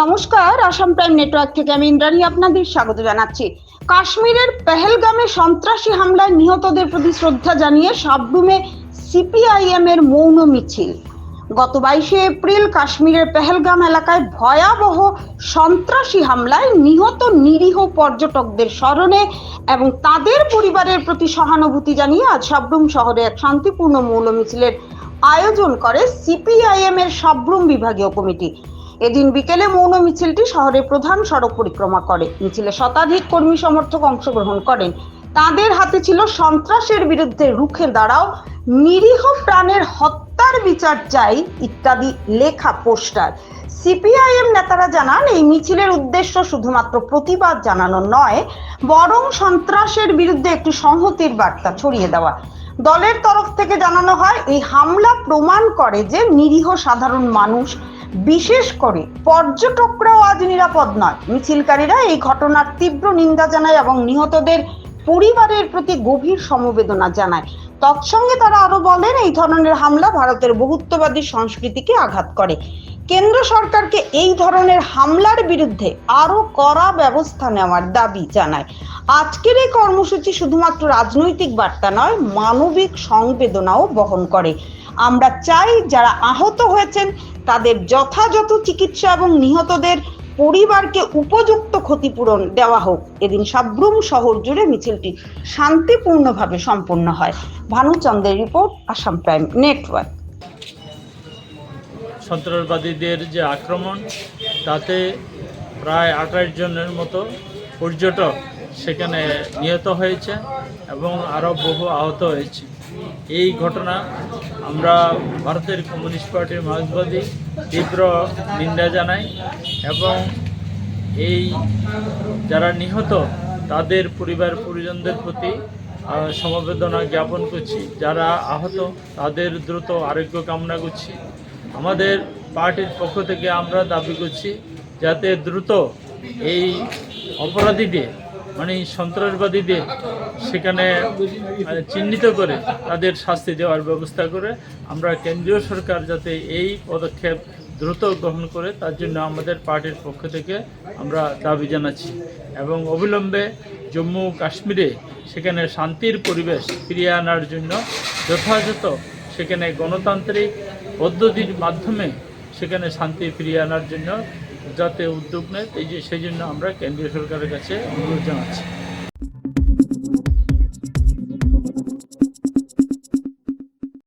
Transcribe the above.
নমস্কার, Assam prime network থেকে আমি ইন্দ্রাণী আপনাদের স্বাগত জানাচ্ছি। কাশ্মীরের পেহেলগামে সন্ত্রাসী হামলায় নিহতদের প্রতি শ্রদ্ধা জানিয়ে সাবরুমে সিপিআইএম এর মৌন মিছিল। গত বাইশে এপ্রিল কাশ্মীরের পেহেলগাম এলাকায় ভয়াবহ সন্ত্রাসী হামলায় নিহত নিরীহ পর্যটকদের স্মরণে এবং তাদের পরিবারের প্রতি সহানুভূতি জানিয়ে আজ সাবরুম শহরে এক শান্তিপূর্ণ মৌন মিছিলের আয়োজন করে সিপিআইএম এর সাবরুম বিভাগীয় কমিটি। এদিন বিকেলে মৌন মিছিলটি শহরের প্রধান সড়ক পরিক্রমা করে। মিছিলে শতাধিক কর্মী সমর্থক অংশগ্রহণ করেন। তাদের হাতে ছিল সন্ত্রাসের বিরুদ্ধে রুখে দাঁড়াও, নিরীহ প্রাণের হত্যার বিচার চাই ইত্যাদি লেখা পোস্টার। সিপিআইএম নেতারা জানান, এই মিছিলের উদ্দেশ্য শুধুমাত্র প্রতিবাদ জানানো নয়, বরং সন্ত্রাসের বিরুদ্ধে একটি সংহতির বার্তা ছড়িয়ে দেওয়া। দলের তরফ থেকে জানানো হয়, এই হামলা প্রমাণ করে যে নিরীহ সাধারণ মানুষ বিশেষ করে পর্যটকরাও আজ নিরাপদ নয়। মিছিলকারীরা এই ঘটনার তীব্র নিন্দা জানায় এবং নিহতদের পরিবারের প্রতি গভীর সমবেদনা জানায়। তৎসঙ্গে তারা আরও বলেন, এই ধরনের হামলা ভারতের বহুত্ববাদী সংস্কৃতিকে আঘাত করে। কেন্দ্র সরকারকে এই ধরনের হামলার বিরুদ্ধে আরও কড়া ব্যবস্থা নেওয়ার দাবি জানায়। আজকের এই কর্মসূচি শুধুমাত্র রাজনৈতিক বার্তা নয়, মানবিক সংবেদনাও বহন করে। আমরা চাই যারা আহত হয়েছেন, তাদের যথাযথ চিকিৎসা এবং নিহতদের পরিবারকে উপযুক্ত ক্ষতিপূরণ দেওয়া হোক। এদিন সাব্রুম শহর জুড়ে মিছিলটি শান্তিপূর্ণভাবে সম্পন্ন হয়। ভানুচন্দ্রের রিপোর্ট, আসাম প্রাইম নেটওয়ার্ক। সন্ত্রাসবাদীদের যে আক্রমণ, তাতে প্রায় আঠাশ জনের মতো পর্যটক সেখানে নিহত হয়েছে এবং আরও বহু আহত হয়েছে। এই ঘটনা আমরা ভারতের কমিউনিস্ট পার্টির মার্ক্সবাদী তীব্র নিন্দা জানাই এবং এই যারা নিহত, তাদের পরিবার পরিজনদের প্রতি সমবেদনা জ্ঞাপন করছি। যারা আহত, তাদের দ্রুত আরোগ্য কামনা করছি। আমাদের পার্টির পক্ষ থেকে আমরা দাবি করছি, যাতে দ্রুত এই অপরাধীদের মানে সন্ত্রাসবাদীদের সেখানে চিহ্নিত করে তাদের শাস্তি দেওয়ার ব্যবস্থা করে আমরা কেন্দ্রীয় সরকার যাতে এই পদক্ষেপ দ্রুত গ্রহণ করে, তার জন্য আমাদের পার্টির পক্ষ থেকে আমরা দাবি জানাচ্ছি। এবং অবিলম্বে জম্মু কাশ্মীরে সেখানে শান্তির পরিবেশ ফিরিয়ে আনার জন্য যথাযথ সেখানে গণতান্ত্রিক পদ্ধতির মাধ্যমে সেখানে শান্তি ফিরিয়ে আনার জন্য যাতে উদ্যোগ নেয় এই যে সেই জন্য আমরা কেন্দ্রীয় সরকারের কাছে অনুরোধ জানাচ্ছি।